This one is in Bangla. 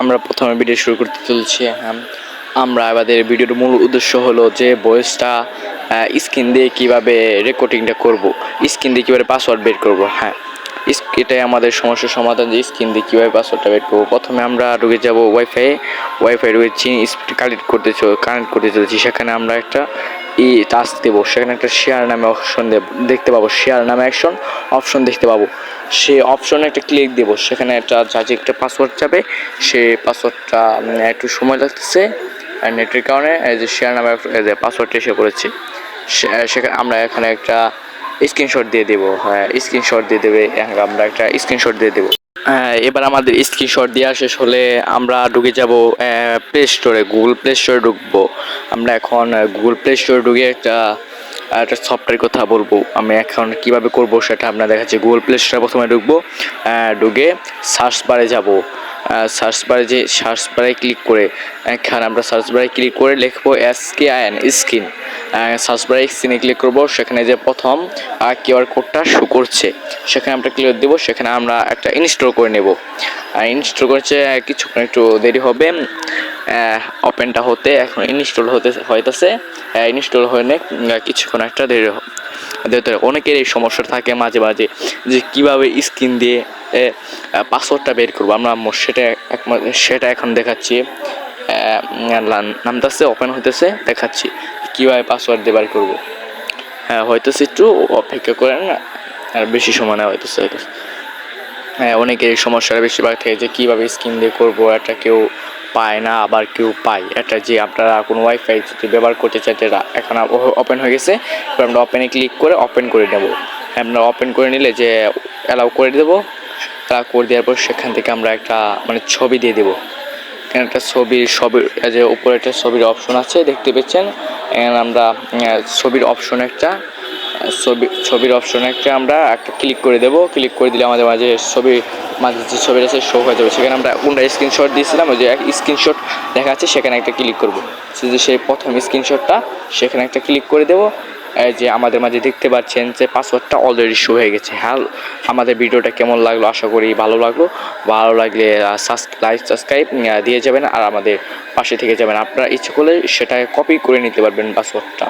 আমরা প্রথমে ভিডিও শুরু করতে চলছি। আমরা আমাদের ভিডিওর মূল উদ্দেশ্য হলো যে ভয়েসটা স্ক্রিন দিয়ে কীভাবে রেকর্ডিংটা করব স্ক্রিন দিয়ে কীভাবে পাসওয়ার্ড বের করব হ্যাঁ। এটাই আমাদের সমস্যার সমাধান যে স্ক্রিন দিয়ে কীভাবে পাসওয়ার্ডটা বের করব। প্রথমে আমরা ঢুকে যাব ওয়াইফাই ওয়াইফাই স্পিড কানেক্ট করতে কানেক্ট করতে চলেছি। সেখানে আমরা একটা ই টাচ দেবো। সেখানে একটা শেয়ার নামে অপশন দেখতে পাবো। শেয়ার নামে অ্যাকশন অপশন দেখতে পাবো। সে অপশনে একটা ক্লিক দেবো। সেখানে একটা যা যে একটা পাসওয়ার্ড যাবে, সে পাসওয়ার্ডটা একটু সময় লাগতেছে। আর নেটের কারণে যে শেয়ার নামে পাসওয়ার্ডটা এসে পড়েছে। সেখানে আমরা এখানে একটা স্ক্রিনশট দিয়ে দেবো। হ্যাঁ স্ক্রিনশট দিয়ে দেবে। আমরা একটা স্ক্রিনশট দিয়ে দেবো। এবার আমাদের স্ক্রিনশট দেওয়া শেষ হলে আমরা ঢুকে যাব প্লে স্টোরে গুগল প্লে স্টোরে ঢুকবো। আমরা এখন গুগল প্লে স্টোরে ঢুকে একটা একটা সফটওয়্যার কথা বলব। আমি এখন কীভাবে করব সেটা আপনার দেখাচ্ছি। গুগল প্লে স্টোরে প্রথমে ঢুকবো ঢুকে সার্চ বারে যাব। সার্চ বারে যে সার্চ বারে ক্লিক করে, এখানে আমরা সার্চ বারে ক্লিক করে লিখব S K I N screen search বারে স্ক্রিনে ক্লিক করব, সেখানে যে প্রথম কিউআর কোডটা শো করছে, সেখানে আমরা ক্লিক দেবো, সেখানে আমরা একটা ইনস্টল করে নেব। ইনস্টল করছে, কিছুক্ষণ একটু দেরি হবে ওপেনটা হতে এখন ইনস্টল হতে, হইতেছে ইনস্টল হয়ে নে কিছুক্ষণ একটা দেরি হবে অনেকের এই সমস্যা থাকে মাঝে মাঝে, যে কীভাবে স্ক্রিন দিয়ে পাসওয়ার্ডটা বের করব। আমরা সেটা এক- সেটা এখন দেখাচ্ছি নামতেছে ওপেন হইতেছে, দেখাচ্ছি। কীভাবে পাসওয়ার্ড দিয়ে বের করব? হ্যাঁ হইতেছে একটু অপেক্ষা করেন না, আর বেশি সময় না হইতেছে হইতেছে হ্যাঁ অনেকের এই সমস্যাটা বেশিরভাগ থাকে যে কীভাবে স্কিন দিয়ে করব, একটা কেউ পায় না, আবার কেউ পায়। একটা যে আপনারা কোনো ওয়াইফাই যদি ব্যবহার করতে চাইতে রা- এখন ওপেন হয়ে গেছে, এবার আমরা ওপেনে ক্লিক করে ওপেন করে নেব। আমরা ওপেন করে নিলে যে অ্যালাউ করে দেবো অ্যালাউ করে দেওয়ার পর সেখান থেকে আমরা একটা মানে ছবি দিয়ে দেবো। এখানে একটা ছবির ছবির যে উপরে একটা ছবির অপশন আছে, দেখতে পাচ্ছেন এখানে আমরা ছবির অপশন একটা ছবি, ছবির অপশনে একটা আমরা একটা ক্লিক করে দেবো। ক্লিক করে দিলে আমাদের মাঝে ছবি, মাঝে যে ছবিটা আছে শো হয়ে যাবে। সেখানে আমরা কোনটা স্ক্রিনশট দিয়েছিলাম, ওই যে এক স্ক্রিনশট দেখা যাচ্ছে সেখানে একটা ক্লিক করব। যে সেই প্রথম স্ক্রিনশটটা সেখানে একটা ক্লিক করে দেবো। যে আমাদের মাঝে দেখতে পাচ্ছেন যে পাসওয়ার্ডটা অলরেডি শো হয়ে গেছে। হ্যাঁ আমাদের ভিডিওটা কেমন লাগল আশা করি ভালো লাগল। ভালো লাগলে লাইক সাবস্ক্রাইব দিয়ে যাবেন আর আমাদের পাশে থেকে যাবেন। আপনারা ইচ্ছে করলে সেটা কপি করে নিতে পারবেন পাসওয়ার্ডটা।